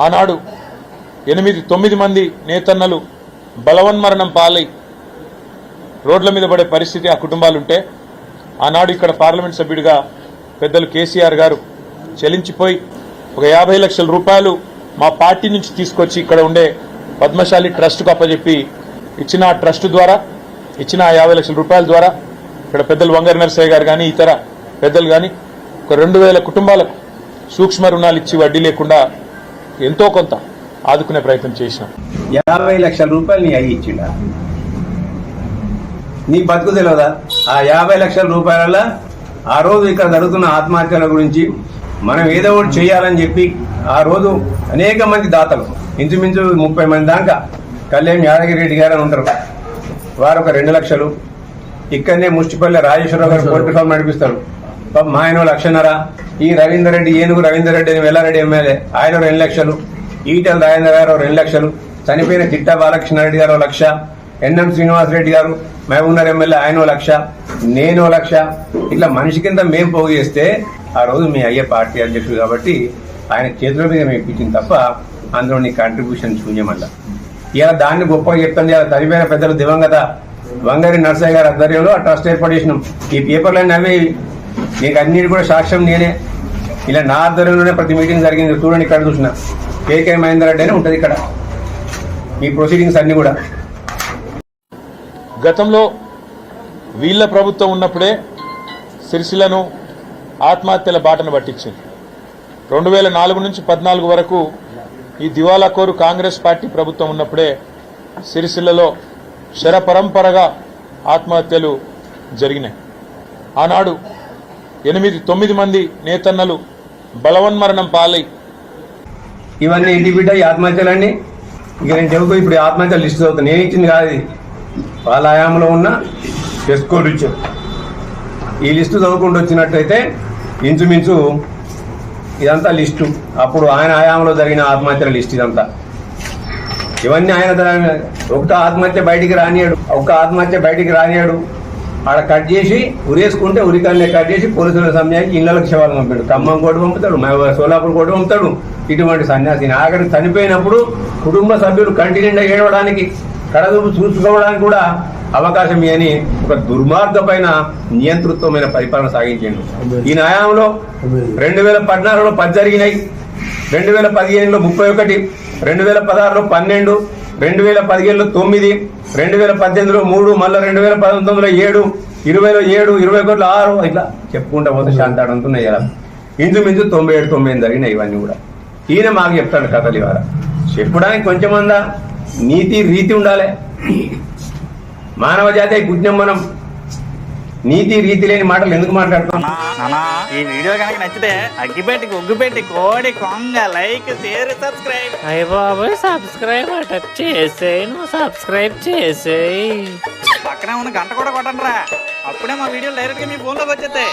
ఆనాడు ఎనిమిది తొమ్మిది మంది నేతన్నలు బలవన్మరణం పాలై రోడ్ల మీద పడే పరిస్థితి ఆ కుటుంబాలుంటే ఆనాడు ఇక్కడ పార్లమెంట్ సభ్యుడిగా పెద్దలు కేసీఆర్ గారు చెలించిపోయి ఒక యాభై లక్షల రూపాయలు మా పార్టీ నుంచి తీసుకొచ్చి ఇక్కడ ఉండే పద్మశాలి ట్రస్ట్కు అప్పచెప్పి ఇచ్చిన ఆ ట్రస్ట్ ద్వారా ఇచ్చిన ఆ యాభై లక్షల రూపాయల ద్వారా ఇక్కడ పెద్దలు వంగర నరసయ్య గారు కానీ ఇతర పెద్దలు కానీ ఒక రెండు వేల కుటుంబాలకు సూక్ష్మ రుణాలు ఇచ్చి వడ్డీ లేకుండా ఎంతో కొంత ఆదుకునే ప్రయత్నం చేసినాం. యాభై లక్షల రూపాయలు నీ అయ్యి ఇచ్చిండా? నీ బతుకు తెలియదా ఆ యాభై లక్షల రూపాయల ఆ రోజు ఇక్కడ జరుగుతున్న ఆత్మహత్యల గురించి మనం ఏదో ఒకటి చేయాలని చెప్పి ఆ రోజు అనేక మంది దాతలు ఇంచుమించు ముప్పై మంది దాకా కళ్యాణ్ యాదగిరి రెడ్డి గారు అని ఉంటారు. వారు ఒక రెండు లక్షలు. ఇక్కడనే ముష్టిపల్లి రాజేశ్వరరావు గారు పోల్ట్రీ ఫామ్ నడిపిస్తారు. మా ఆయన లక్షన్నర ఈ రవీందర్ రెడ్డి ఏనుగు రవీందర్ రెడ్డి అని వెల్లారెడ్డి ఎమ్మెల్యే. ఆయన రెండు లక్షలు. ఈటల రాజేంద్ర గారు రెండు లక్షలు. చనిపోయిన చిట్టా బాలకృష్ణారెడ్డి గారు లక్ష. ఎన్ఎం శ్రీనివాసరెడ్డి గారు మహబూబ్నగర్ ఎమ్మెల్యే ఆయన ఓ లక్ష. నేను లక్ష. ఇట్లా మనిషి కింద మేము పోగు చేస్తే ఆ రోజు మీ అయ్యే పార్టీ అధ్యక్షుడు కాబట్టి ఆయన చేతుల మీద మేము ఇప్పించింది తప్ప అందులో నీ కాంట్రిబ్యూషన్ శూన్యమల్ల ఇలా దాన్ని గొప్పగా చెప్తాను. ఇలా చనిపోయిన పెద్దలు దివంగత వంగరి నర్సయ్య గారి ఆధ్వర్యంలో ఆ ట్రస్ట్ ఏర్పాటు చేసినాం. ఈ పేపర్లన్నీ అవి నీకు అన్నిటి కూడా సాక్ష్యం నేనే. ఇలా నా ఆధ్వర్యంలోనే ప్రతి మీటింగ్ జరిగింది. చూడండి ఇక్కడ చూసిన కేకే మహేందర్ రెడ్డి అని ఉంటుంది ఇక్కడ. ఈ ప్రొసీడింగ్స్ అన్ని కూడా. గతంలో వీళ్ళ ప్రభుత్వం ఉన్నప్పుడే సిరిసిల్లను ఆత్మహత్యల బాటను పట్టించింది. రెండు వేల నాలుగు నుంచి పద్నాలుగు వరకు ఈ దివాలా కోరు కాంగ్రెస్ పార్టీ ప్రభుత్వం ఉన్నప్పుడే సిరిసిల్లలో శరపరంపరగా ఆత్మహత్యలు జరిగినాయి. ఆనాడు ఎనిమిది తొమ్మిది మంది నేతన్నలు బలవన్మరణం పాలై. ఇవన్నీ ఇంటి బిడ్డ ఈ ఆత్మహత్యలన్నీ? ఇక నేను చెబుతూ ఇప్పుడు ఈ ఆత్మహత్యలు లిస్ట్ చదువుతాను. నేను ఇచ్చింది కాదు ఇది. వాళ్ళ హయాంలో ఉన్న ఎస్కోడ్ ఇచ్చారు. ఈ లిస్టు చదువుకుంటూ వచ్చినట్టయితే ఇంచుమించు ఇదంతా లిస్టు. అప్పుడు ఆయన హయాంలో జరిగిన ఆత్మహత్యల లిస్ట్ ఇదంతా. ఇవన్నీ ఆయన ఒక ఆత్మహత్య బయటికి రానియాడు. ఒక ఆత్మహత్య బయటికి రానియాడు. ఆడ కట్ చేసి ఉరేసుకుంటే ఉరికాన్నే కట్ చేసి పోలీసుల సమయానికి ఇళ్ళకి శవాలు పంపాడు. ఖమ్మం కోటి పంపుతాడు సోలాపూర్ కోటి పంపుతాడు. ఇటువంటి సన్యాసిని ఆఖరికి చనిపోయినప్పుడు కుటుంబ సభ్యులు కంటి నిండా ఏడవడానికి కడదూపు చూసుకోవడానికి కూడా అవకాశం ఇవ్వని ఒక దుర్మార్గమైన నియంతృత్వమైన పరిపాలన సాగించిండు. ఈ న్యాయంలో రెండు వేల పద్నాలుగులో పది జరిగినాయి. రెండు వేల పదిహేనులో ముప్పై ఒకటి రెండు వేల పదహారులో పన్నెండు రెండు వేల పదిహేడులో తొమ్మిది రెండు వేల పద్దెనిమిదిలో మూడు మళ్ళీ రెండు వేల పంతొమ్మిదిలో ఏడు ఇరవైలో ఏడు ఇరవై ఒకటిలో ఆరు ఇట్లా చెప్పుకుంటా పోతే శాంతాడంతున్నాయి ఇలా ఇంచుమించు తొంభై ఏడు తొంభై ఎనిమిది జరిగినాయి ఇవన్నీ కూడా. ఈయన మాకు చెప్తాడు కథలు ఇవాళ. చెప్పడానికి కొంచెమందా నీతి రీతి ఉండాలి. మానవ జాతి పుట్టినాం మనం నీతి రీతి లేని మాటలు ఎందుకు మాట్లాడుతాం నానా ఈ వీడియో కనుక నచ్చితే అగ్గిపెట్టి ఒగ్గుపెట్టి కోడి కొంగ లైక్ షేర్ సబ్స్క్రైబ్. అయ్య బాబోయ్ సబ్స్క్రైబ్ అట చేసేయి నువ్వు సబ్స్క్రైబ్ చేసేయి. పక్కనే ఉన్న గంట కూడా కొట్టండి రా అప్పుడే మా వీడియో డైరెక్ట్గా మీ ఫోన్లోకి వచ్చేస్తాయి.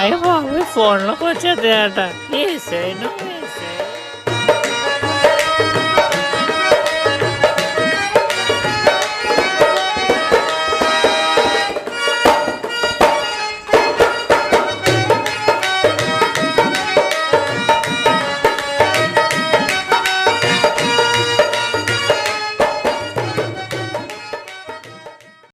అయ్య బాబోయ్ ఫోన్లోకి వచ్చేది అట చేసేయి నువ్వు